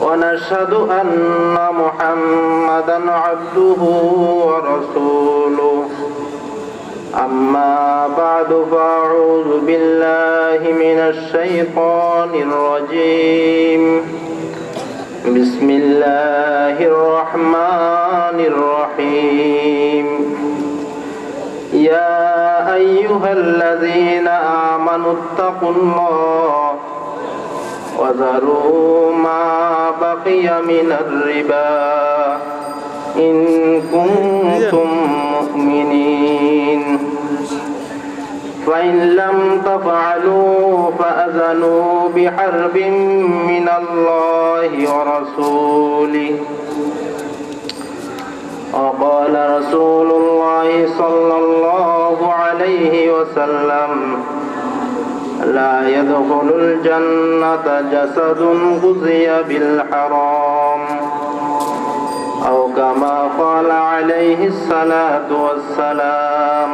ونشهد أن محمدا عبده ورسوله أما بعد فأعوذ بالله من الشيطان الرجيم بسم الله الرحمن الرحيم يا أيها الذين آمنوا اتقوا الله وذروا ما بقي من الربا. إن كنتم مؤمنين. فإن لم تفعلوا فأذنوا بحرب من الله ورسوله. وقال رسول الله صلى الله عليه وسلم لا يدخل الجنة جسد غزي بالحرام. أو كما قال عليه الصلاة والسلام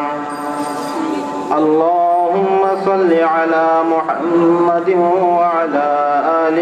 اللهم صل على محمد وعلى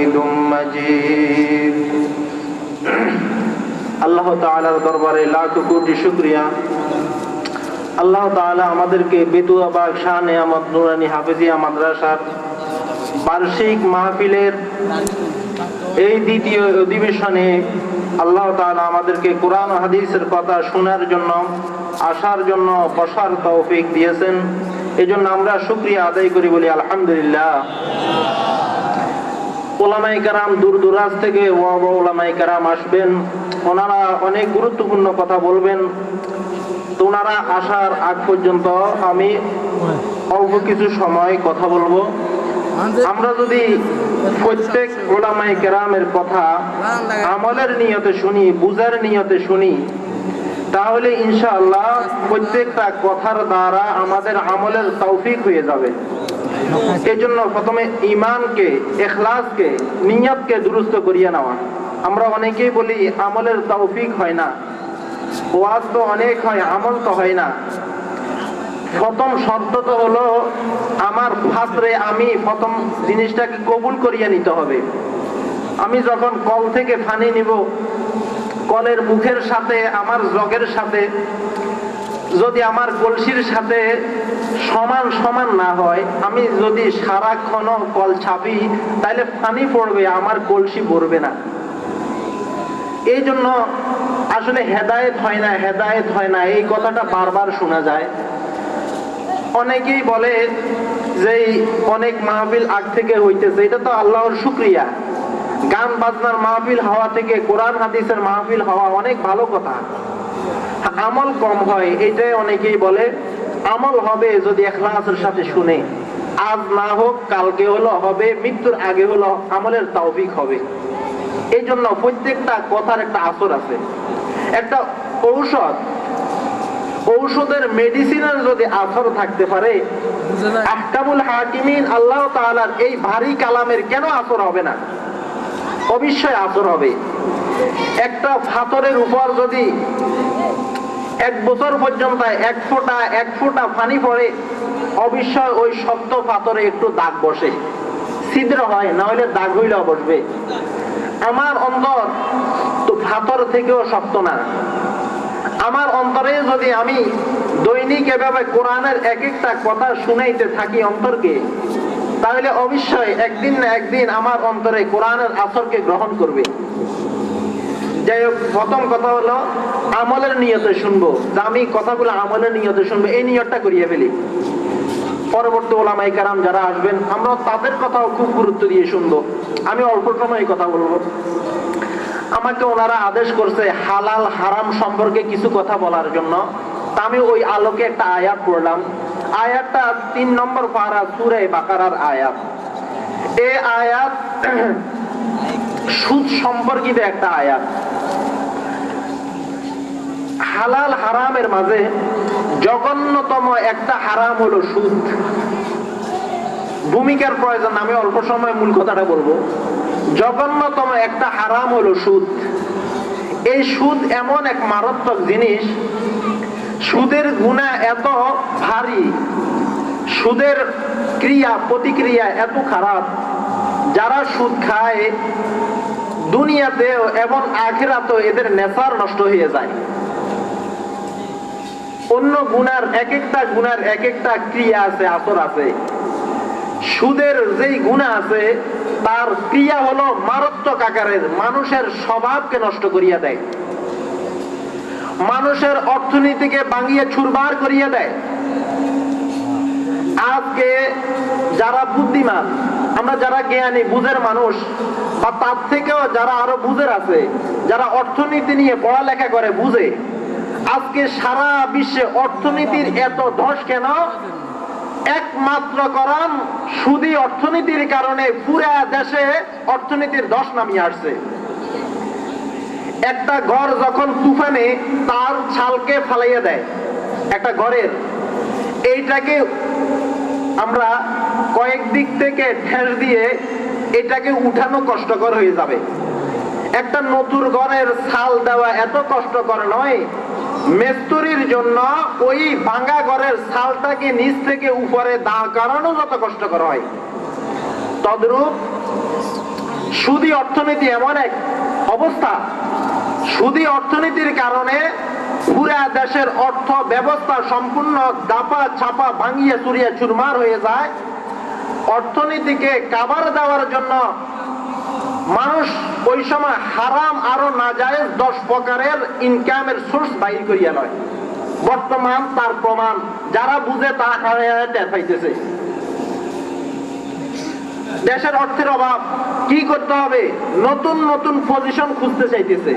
হামিদ আল্লাহ তালার দরবারে লাখ কোটি শুক্রিয়া। আল্লাহ তালা আমাদেরকে বেতুয়াবাগ শাহ নেয়ামত নুরানি হাফেজিয়া মাদ্রাসার বার্ষিক মাহফিলের এই দ্বিতীয় অধিবেশনে আল্লাহ তালা আমাদেরকে কোরআন হাদিসের কথা শোনার জন্য, আসার জন্য বসার তৌফিক দিয়েছেন। এজন্য আমরা শুক্রিয়া আদায় করি বলি আলহামদুলিল্লাহ। ওলামাই কারাম দূর দূরাজ থেকে ওলামাই কারাম আসবেন। ওনারা অনেক গুরুত্বপূর্ণ কথা বলবেন। আসার আগ পর্যন্ত আমি অল্প কিছু সময় কথা বলব। আমরা যদি প্রত্যেক ওলামাই কেরামের কথা আমলের নিয়তে শুনি, বুঝার নিয়তে শুনি, তাহলে ইনশাআল্লাহ প্রত্যেকটা কথার দ্বারা আমাদের আমলের তৌফিক হয়ে যাবে। এই জন্য প্রথমে ইমানকে এখলাসকে, নিয়তকে দুরুস্ত করিয়ে নেওয়া। আমরা অনেকেই বলি, আমলের তৌফিক হয় না। ওয়াজ তো অনেক হয়, আমল তো হয় না। প্রথম শর্ত তো হলো, আমার ফাসরে আমি প্রথম জিনিসটাকে কবুল করিয়ে নিতে হবে। আমি যখন কল থেকে ফানি নিব, কলের মুখের সাথে, আমার জগের সাথে যদি আমার কলসির সাথে সমান সমান না হয়, আমি যদি সারাক্ষণ কল ছাপি তাহলে পানি পড়বে, আমার কলসি পড়বে না। এই জন্য আসলে হেদায়েত হয় না, হেদায়েত হয় না, এই কথাটা বারবার শোনা যায়। অনেকেই বলে যে অনেক মাহফিল আগ থেকে হইতেছে, এটা তো আল্লাহর শুক্রিয়া। গান বাজনার মাহফিল হওয়া থেকে কোরআন হাদিসের মাহফিল হওয়া অনেক ভালো কথা। আমল কম হয়, এটাই অনেকেই বলে। আমল হবে যদি এখলাসের সাথে শুনে। আজ না হোক, কালকে হলো হবে, মৃত্যুর আগে হলো আমলের তৌফিক হবে। এই জন্য প্রত্যেকটা কথার একটা আসর আছে। একটা ঔষধ, ঔষধের মেডিসিনের যদি আসর থাকতে পারে, আহকামুল হাকিমিন আল্লাহ তাআলার এই ভারী কালামের কেন আসর হবে না? অবশ্যই আসর হবে। একটা ফাতরের উপর যদি এক বছর পর্যন্ত এক ফোঁটা এক ফোঁটা পানি পড়ে, অবশ্যই ওই শক্ত পাথরে একটু দাগ বসে। ছিদ্র হয় না হলে দাগ হইলেও বসবে। আমার অন্তর তো পাথর থেকেও শক্ত না। আমার অন্তরে যদি আমি দৈনিক এভাবে কোরআনের এক একটা কথা শুনাইতে থাকি অন্তরকে, তাহলে অবশ্যই একদিন না একদিন আমার অন্তরে কোরআনের আসরকে গ্রহণ করবে। যাই হোক, প্রথম কথা হলো, আমলের নিয়তে শুনব। আমি কথাগুলো আমলের নিয়তে শুনব। এই নিয়তটা করিয়ে ফেলি। পরবর্তী ওলামাই কারাম যারা আসবেন আমরা তাদের কথাও খুব গুরুত্ব দিয়ে শুনব। আমি অল্প সময় কথা বলব। আমাকে ওনারা আদেশ করছে হালাল, হারাম সম্পর্কে কিছু কথা বলার জন্য। আমি ওই আলোকে একটা আয়াত পড়লাম। আয়াতটা তিন নম্বর পারা সুরে বাকারার আয়াত। এ আয়াত সুদ সম্পর্কিত একটা আয়াত। হালাল হারামের মাঝে জঘন্যতম একটা হারাম হলো সুদ। ভূমিকার প্রয়োজন, আমি অল্প সময় মূল কথাটা বলব। জঘন্যতম একটা হারাম হলো সুদ। এই সুদ এমন এক মারাত্মক জিনিস, সুদের গুণা এত ভারী, সুদের ক্রিয়া, প্রতিক্রিয়া এত খারাপ, যারা সুদ খায়, দুনিয়াতেও এবং আখেরাতেও এদের নেশার নষ্ট হয়ে যায়। অন্য গুনার এক একটা গুনার এক একটা ক্রিয়া আছে, আসর আছে। সুদের যেই গুণা আছে, তার ক্রিয়া হলো মারাত্মক আকারের, মানুষের স্বভাবকে নষ্ট করিয়া দেয়। মানুষের অর্থনীতিকে ভাঙিয়ে ছুরবার করিয়া দেয়। আজকে যারা বুদ্ধিমান, আমরা যারা জ্ঞানী, বুঝের মানুষ, বা তার থেকেও যারা আরও বুঝের আছে, যারা অর্থনীতি নিয়ে পড়ালেখা করে, বুঝে আজকে সারা বিশ্বে অর্থনীতির এত ধস কেন? একমাত্র কারণ সুদি অর্থনীতির কারণে পুরা দেশে অর্থনীতির ধস নামিয়ে আসছে। একটা ঘর যখন তুফানে তার ছালকে ফালাইয়া দেয়, একটা ঘরের, এইটাকে আমরা কয়েক দিক থেকে ঠেস দিয়ে এটাকে উঠানো কষ্টকর হয়ে যাবে। একটা নতুন ঘরের ছাল দেওয়া এত কষ্টকর নয় মেস্তুরির জন্য ওই ভাঙ্গা ঘরের ছালটাকে নিচ থেকে উপরে দাঁড় করানো যত কষ্টকর হয়। তদ্রূপ সুদি অর্থনীতি এমন এক অবস্থা। সুদি অর্থনীতির কারণে পুরা দেশের অর্থ ব্যবস্থা সম্পূর্ণ দাপা ছাপা ভাঙিয়ে চুরিয়ে চুরমার হয়ে যায়। অর্থনীতিকে কাবার দেওয়ার জন্য মানুষ ওই সময় হারাম আরও না যায় দশ প্রকারের ইনকামের সোর্স বাইর করিয়া লয়। বর্তমান তার প্রমাণ, যারা বুঝে তা পাইতেছে। দেশের অর্থের অভাব, কি করতে হবে? নতুন নতুন পজিশন খুঁজতে চাইতেছে।